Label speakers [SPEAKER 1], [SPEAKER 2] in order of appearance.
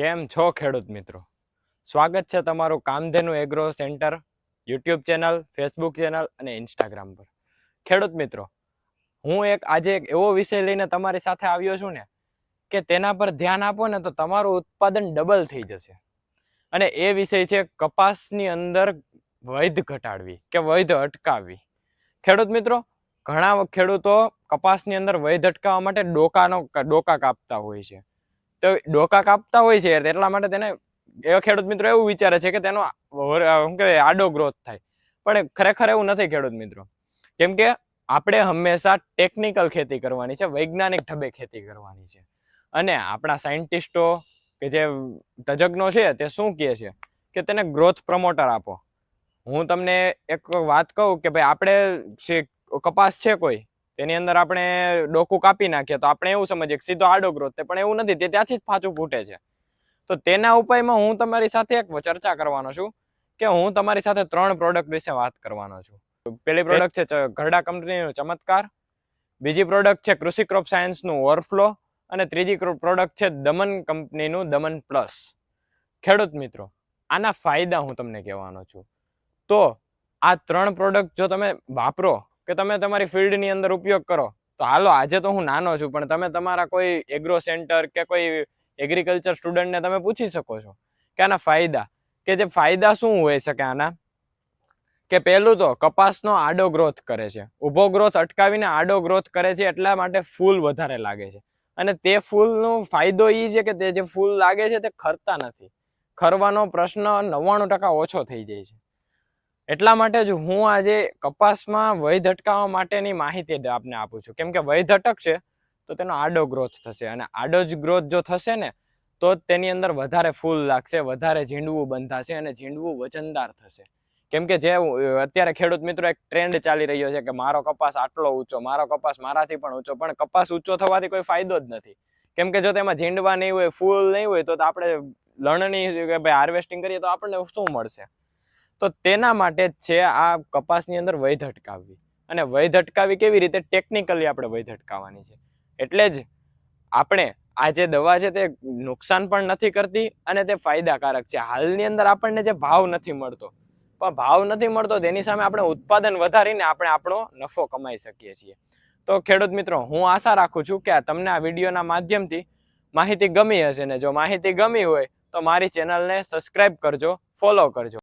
[SPEAKER 1] કેમ છો ખેડૂત મિત્રો? સ્વાગત છે તમારું Kamdhenu agro center, YouTube channel, Facebook channel અને ઇન્સ્ટાગ્રામ પર. ખેડૂત મિત્રો, હું એક આજે એક એવો વિષય લઈને તમારી સાથે આવ્યો છું ને, કે તેના પર ધ્યાન આપો ને તો તમારું ઉત્પાદન ડબલ થઈ જશે. અને એ વિષય છે કપાસની અંદર વૈધ ઘટાડવી કે વૈધ અટકાવવી. ખેડૂત મિત્રો, ઘણા ખેડૂતો કપાસની અંદર વૈધ અટકાવવા માટે ડોકાનો, ડોકા કાપતા હોય છે. તો ડોકા કાપતા હોય છે એટલા માટે તેને એવા ખેડૂત મિત્રો એવું વિચારે છે કે તેનો શું કહેવાય, આડો ગ્રોથ થાય. પણ ખરેખર એવું નથી ખેડૂત મિત્રો. કેમ કે આપણે હંમેશા ટેકનિકલ ખેતી કરવાની છે, વૈજ્ઞાનિક ઢબે ખેતી કરવાની છે. અને આપણા સાયન્ટિસ્ટો કે જે તજજ્ઞો છે તે શું કહે છે કે તેને ગ્રોથ પ્રમોટર આપો. હું તમને એક વાત કહું કે ભાઈ, આપણે કપાસ છે કોઈ તેની અંદર આપણે ડોકું કાપી નાખીએ તો આપણે એવું સમજીએ કે સીધો આડો ગ્રોથ થાય પણ એવું નથી તે ત્યાંથી જ પાછું ફૂટે છે. તો તેના ઉપાયમાં હું તમારી સાથે એક ચર્ચા કરવાનો છું કે હું તમારી સાથે ત્રણ પ્રોડક્ટ વિશે વાત કરવાનો છું. પેલી પ્રોડક્ટ છે ઘરડા કંપનીનું ચમત્કાર બીજી પ્રોડક્ટ છે કૃષિ ક્રોપ સાયન્સનું ઓવરફ્લો અને ત્રીજી પ્રોડક્ટ છે દમન કંપનીનું દમન પ્લસ ખેડૂત મિત્રો આના ફાયદા હું તમને કહેવાનો છું. તો આ ત્રણ પ્રોડક્ટ જો તમે વાપરો કે તમે તમારી ફિલ્ડની અંદર ઉપયોગ કરો. તો હાલો, આજે તો હું નાનો છું, પણ તમે તમારા કોઈ એગ્રો સેન્ટર કે કોઈ એગ્રીકલ્ચર સ્ટુડન્ટને તમે પૂછી શકો છો કે આના ફાયદા, કે જે ફાયદા શું હોઈ શકે આના? કે પહેલું તો કપાસનો આડો ગ્રોથ કરે છે. ઊભો ગ્રોથ અટકાવીને આડો ગ્રોથ કરે છે એટલા માટે ફૂલ વધારે લાગે છે. અને તે ફૂલનો ફાયદો એ છે કે તે જે ફૂલ લાગે છે તે ખરતા નથી. ખરવાનો પ્રશ્ન નવ્વાણું ટકા ઓછો થઈ જાય છે. એટલા માટે જ હું આજે કપાસમાં વય અટકાવવા માટેની માહિતી આપને આપું છું. કેમ કે વય અટકશે તો તેનો આડો ગ્રોથ થશે અને આડો જ ગ્રોથ જો થશે ને, તો તેની અંદર વધારે ફૂલ લાગશે, વધારે ઝીંડવું બંધાશે અને ઝીંડવું વજનદાર થશે. કેમ કે જે અત્યારે ખેડૂત મિત્રો એક ટ્રેન્ડ ચાલી રહ્યો છે કે મારો કપાસ આટલો ઊંચો, મારો કપાસ મારાથી પણ ઊંચો, પણ કપાસ ઊંચો થવાથી કોઈ ફાયદો જ નથી. કેમ કે જો તેમાં ઝીંડવા નહીં હોય, ફૂલ નહીં હોય, તો આપણે લણણી, કે ભાઈ હાર્વેસ્ટિંગ કરીએ તો આપણને શું મળશે? તો તેના માટે જ છે આ કપાસની અંદર વૈધ અટકાવવી અને વૈધ અટકાવી કેવી રીતે? ટેકનિકલી આપણે વૈધ અટકાવવાની છે. એટલે જ આપણે આ જે દવા છે તે નુકસાન પણ નથી કરતી અને તે ફાયદાકારક છે. હાલની અંદર આપણને જે ભાવ નથી મળતો. પણ ભાવ નથી મળતો તેની સામે આપણે ઉત્પાદન વધારીને આપણે આપણો નફો કમાઈ શકીએ છીએ. તો ખેડૂત મિત્રો, હું આશા રાખું છું કે તમને આ વિડીયોના માધ્યમથી માહિતી ગમી હશે ને જો માહિતી ગમી હોય તો મારી ચેનલને સબસ્ક્રાઇબ કરજો, ફોલો કરજો.